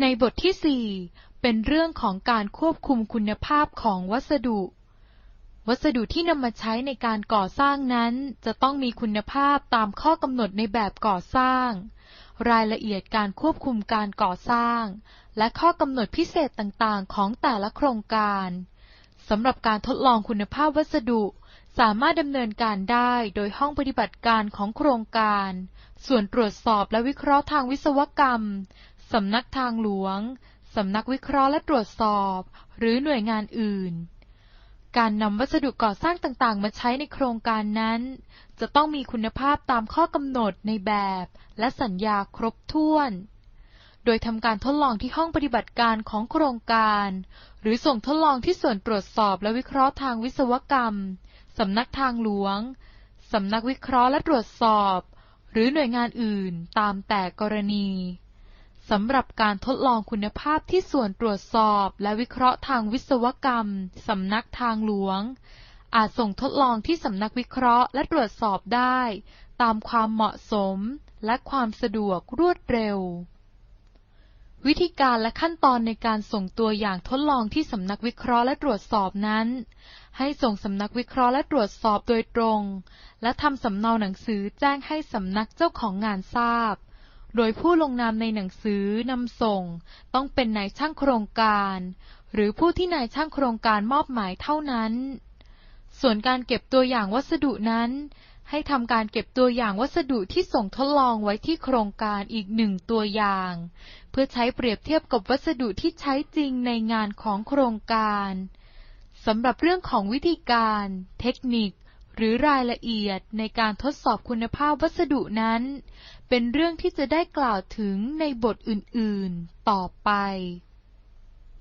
ในบทที่4เป็นเรื่องของการควบคุมคุณภาพของวัสดุ วัสดุที่นำมาใช้ในการก่อสร้างนั้นจะต้องมีคุณภาพตามข้อกำหนดในแบบก่อสร้าง รายละเอียดการควบคุมการก่อสร้าง และข้อกำหนดพิเศษต่างๆ ของแต่ละโครงการสำหรับการทดลองคุณภาพวัสดุ สามารถดำเนินการได้โดยห้องปฏิบัติการของโครงการ ส่วนตรวจสอบและวิเคราะห์ทางวิศวกรรม สำนักทางหลวง สำนักวิเคราะห์และตรวจสอบ หรือหน่วยงานอื่น การนำวัสดุก่อสร้างต่างๆ มาใช้ในโครงการนั้น จะต้องมีคุณภาพตามข้อกำหนดในแบบและสัญญาครบถ้วน โดยทำการทดลองที่ห้องปฏิบัติการของโครงการ หรือส่งทดลองที่ส่วนตรวจสอบและวิเคราะห์ทางวิศวกรรม สำนักทางหลวง สำนักวิเคราะห์และตรวจสอบ หรือหน่วยงานอื่นตามแต่กรณี สำหรับการทดลองคุณภาพที่ส่วนตรวจสอบ และวิเคราะห์ทางวิศวกรรม สำนักทางหลวง อาจส่งทดลองที่สำนักวิเคราะห์และตรวจสอบได้ ตามความเหมาะสมและความสะดวกรวดเร็ว วิธีการและขั้นตอนในการส่งตัวอย่างทดลองที่สำนักวิเคราะห์และตรวจสอบนั้น ให้ส่งสำนักวิเคราะห์และตรวจสอบโดยตรง และทำสำเนาหนังสือแจ้งให้สำนักเจ้าของงานทราบ โดยผู้ลงนามในหนังสือนำส่ง ต้องเป็นนายช่างโครงการ หรือผู้ที่นายช่างโครงการมอบหมายเท่านั้น ส่วนการเก็บตัวอย่างวัสดุนั้น ให้ทำการเก็บตัวอย่างวัสดุที่ส่งทดลองไว้ที่โครงการอีกหนึ่งตัวอย่าง เพื่อใช้เปรียบเทียบกับวัสดุที่ใช้จริงในงานของโครงการสำหรับเรื่องของวิธีการ เทคนิค หรือรายละเอียดในการทดสอบคุณภาพวัสดุนั้น เป็นเรื่องที่จะได้กล่าวถึงในบทอื่น ๆ ต่อไป